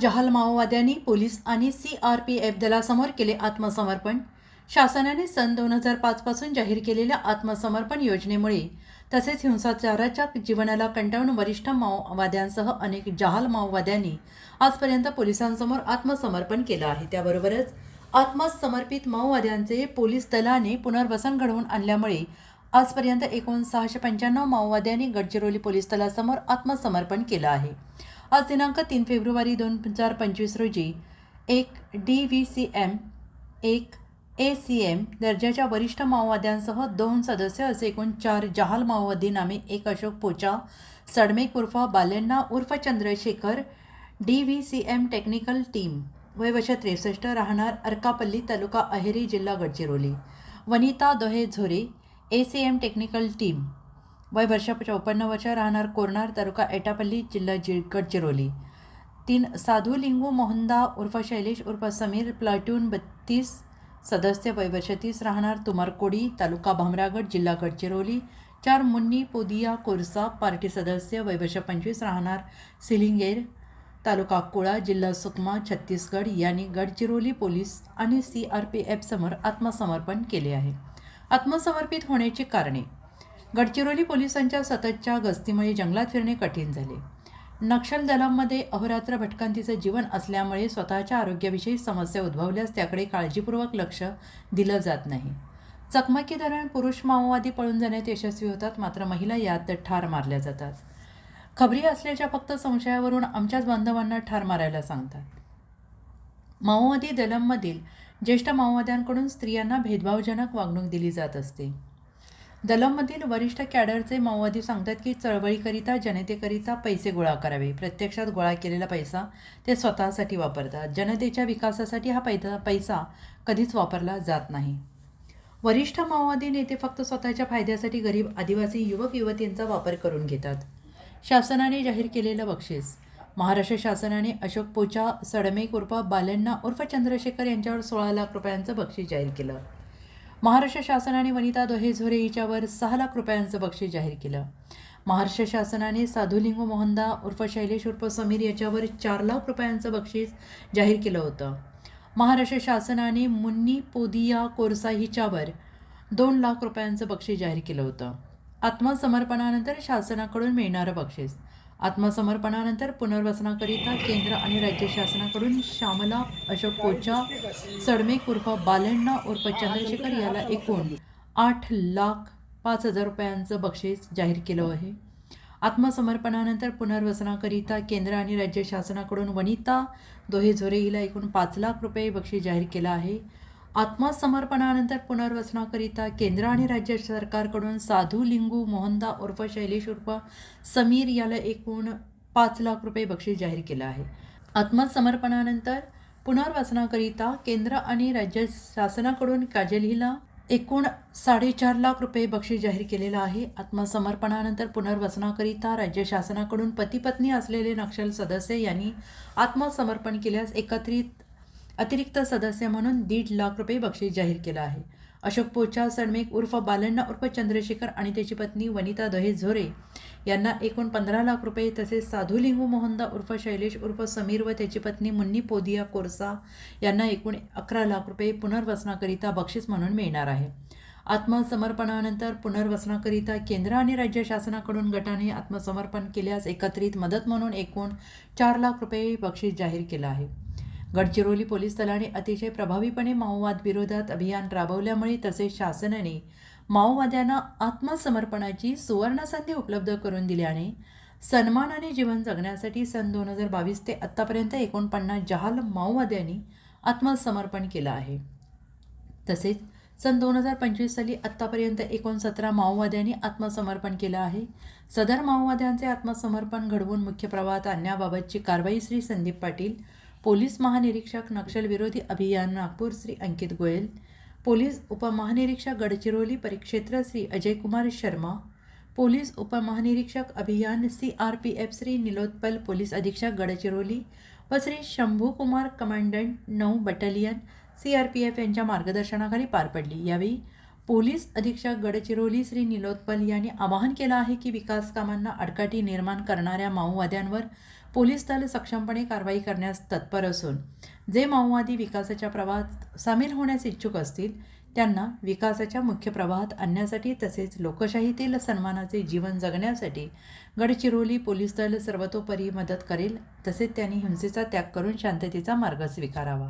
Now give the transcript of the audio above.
जहाल माओवाद्यांनी पोलीस आणि सी आर पी एफ दलासमोर केले आत्मसमर्पण. शासनाने सन दोन हजार पाचपासून जाहीर केलेल्या आत्मसमर्पण योजनेमुळे तसेच हिंसाचाराच्या जीवनाला कंटाळून वरिष्ठ माओवाद्यांसह अनेक जहाल माओवाद्यांनी आजपर्यंत पोलिसांसमोर आत्मसमर्पण केलं आहे. त्याबरोबरच आत्मसमर्पित माओवाद्यांचे पोलीस दलाने पुनर्वसन घडवून आणल्यामुळे आजपर्यंत एकूण सहाशे पंच्याण्णव माओवाद्यांनी गडचिरोली पोलीस दलासमोर आत्मसमर्पण केलं आहे. आज दिनांक तीन फेब्रुवारी दोन हजार पंचवीस रोजी एक डी व्ही सी एम एक ए सी एम दर्जाच्या वरिष्ठ माओवाद्यांसह दोन सदस्य असे एकूण चार जहाल माओवादी नामे एक अशोक पोचा सडमेक उर्फ बालेंना उर्फ Chandrashekhar D V C M technical team वय त्रेसष्ट राहणार अर्कापल्ली तालुका अहेरी जिल्हा Gadchiroli Vanita Dohe Zore A C M technical team वय वर्ष चौपन्न वर्ष राहणार कोरनार तालुका एटापल्ली जिल्हा जि गडचिरोली. तीन साधू लिंगू मोहनदा उर्फ शैलेश उर्फ समीर प्लाटून बत्तीस सदस्य वय वर्ष तीस राहणार तुमारकोडी तालुका भामरागड जिल्हा गडचिरोली. चार मुन्नी पोदिया कोरसा पार्टी सदस्य वय वर्ष पंचवीस राहणार सिलिंगेर तालुका कुळा जिल्हा सुकमा छत्तीसगड यांनी गडचिरोली पोलीस आणि सी आर पी एफसमोर आत्मसमर्पण केले आहे. आत्मसमर्पित होण्याची कारणे. गडचिरोली पोलिसांच्या सततच्या गस्तीमुळे जंगलात फिरणे कठीण झाले. नक्षल दलांमध्ये अहोरात्र भटकंतीचं जीवन असल्यामुळे स्वतःच्या आरोग्याविषयी समस्या उद्भवल्यास त्याकडे काळजीपूर्वक लक्ष दिलं जात नाही. चकमकी दरम्यान पुरुष माओवादी पळून जाण्यात यशस्वी होतात मात्र महिला यात ठार मारल्या जातात. खबरी असल्याच्या फक्त संशयावरून आमच्याच बांधवांना ठार मारायला सांगतात. माओवादी दलममधील ज्येष्ठ माओवाद्यांकडून स्त्रियांना भेदभावजनक वागणूक दिली जात असते. दलममधील वरिष्ठ कॅडरचे माओवादी सांगतात की चळवळीकरिता जनतेकरिता पैसे गोळा करावे. प्रत्यक्षात गोळा केलेला पैसा ते स्वतःसाठी वापरतात. जनतेच्या विकासासाठी हा पैदा पैसा कधीच वापरला जात नाही. वरिष्ठ माओवादी नेते फक्त स्वतःच्या फायद्यासाठी गरीब आदिवासी युवक युवतींचा वापर करून घेतात. शासनाने जाहीर केलेलं बक्षीस. महाराष्ट्र शासनाने अशोक पोचा सडमेक उर्फ बालन्ना उर्फ चंद्रशेखर यांच्यावर सोळा लाख रुपयांचं बक्षीस जाहीर केलं. महाराष्ट्र शासनाने वनिता दोहे झोरे हिच्यावर सहा लाख रुपयांचं बक्षीस जाहीर केलं. महाराष्ट्र शासनाने साधुलिंग मोहनदा उर्फ शैलेश उर्फ समीर याच्यावर चार लाख रुपयांचं बक्षीस जाहीर केलं होतं. महाराष्ट्र शासनाने मुन्नी पोदिया कोरसा हिच्यावर दोन लाख रुपयांचं बक्षीस जाहीर केलं होतं. आत्मसमर्पणानंतर शासनाकडून मिळणारं बक्षीस. आत्मसमर्पणानंतर पुनर्वसनाकरिता केंद्र आणि राज्य शासनाकडून श्यामला अशोक कोचा सडमेक उर्फ बालण्णा उर्फ चंद्रशेखर याला एकूण आठ लाख पाच हजार रुपयांचं बक्षीस जाहीर केलं आहे. आत्मसमर्पणानंतर पुनर्वसनाकरिता केंद्र आणि राज्य शासनाकडून वनिता दोहे झोरे हिला एकूण पाच लाख रुपये बक्षीस जाहीर केलं आहे. आत्मसमर्पणानंतर पुनर्वसनाकरिता केंद्र आणि राज्य सरकारकडून साधू लिंगू मोहनदा उर्फ शैलेश उर्फ समीर याला एकूण पाच लाख रुपये बक्षीस जाहीर केलं आहे. आत्मसमर्पणानंतर पुनर्वसनाकरिता केंद्र आणि राज्य शासनाकडून काजल हिला एकूण साडेचार लाख रुपये बक्षीस जाहीर केलेलं आहे. आत्मसमर्पणानंतर पुनर्वसनाकरिता राज्य शासनाकडून पतीपत्नी असलेले नक्षल सदस्य यांनी आत्मसमर्पण केल्यास एकत्रित अतिरिक्त सदस्य म्हणून दीड लाख रुपये बक्षीस जाहीर केलं आहे. अशोक पोचा सडमेक उर्फ बालण्णा उर्फ चंद्रशेखर आणि त्याची पत्नी वनिता दहे झोरे यांना एकूण पंधरा लाख रुपये तसेच साधू लिंगू मोहनदा उर्फ शैलेश उर्फ समीर व त्याची पत्नी मुन्नी पोदिया कोरसा यांना एकूण अकरा लाख रुपये पुनर्वसनाकरिता बक्षीस म्हणून मिळणार आहे. आत्मसमर्पणानंतर पुनर्वसनाकरिता केंद्र आणि राज्य शासनाकडून गटाने आत्मसमर्पण केल्यास एकत्रित मदत म्हणून एकूण चार लाख रुपये बक्षीस जाहीर केलं आहे. गडचिरोली पोलीस दलाने अतिशय प्रभावीपणे माओवाद विरोधात अभियान राबवल्यामुळे तसेच शासनाने माओवाद्यांना आत्मसमर्पणाची सुवर्णसंधी उपलब्ध करून दिल्याने सन्मानाने जीवन जगण्यासाठी सन दोन हजार बावीस ते आत्तापर्यंत एकोणपन्नास जहाल माओवाद्यांनी आत्मसमर्पण केलं आहे. तसेच सन दोन हजार पंचवीस साली आत्तापर्यंत एकोणसतरा माओवाद्यांनी आत्मसमर्पण केलं आहे. सदर माओवाद्यांचे आत्मसमर्पण घडवून मुख्य प्रवाहात आणण्याबाबतची कारवाई श्री संदीप पाटील पोलीस महानिरीक्षक नक्षलविरोधी अभियान नागपूर श्री अंकित गोयल पोलीस उपमहानिरीक्षक गडचिरोली परिक्षेत्र श्री अजयकुमार शर्मा पोलीस उपमहानिरीक्षक अभियान C R P F Shri Nilotpal police अधीक्षक गडचिरोली व श्री शंभूकुमार कमांडंट नऊ battalion C R P F यांच्या मार्गदर्शनाखाली पार पडली. यावेळी पोलीस अधीक्षक गडचिरोली श्री निलोत्पल यांनी आवाहन केलं आहे की विकास कामांना अडकाटी निर्माण करणाऱ्या माओवाद्यांवर पोलीस दल सक्षमपणे कारवाई करण्यास तत्पर असून जे माओवादी विकासाच्या प्रवाहात सामील होण्यास इच्छुक असतील त्यांना विकासाच्या मुख्य प्रवाहात आणण्यासाठी तसेच लोकशाहीतील सन्मानाचे जीवन जगण्यासाठी गडचिरोली पोलीस दल सर्वतोपरी मदत करेल तसेच त्यांनी हिंसेचा त्याग करून शांततेचा मार्ग स्वीकारावा.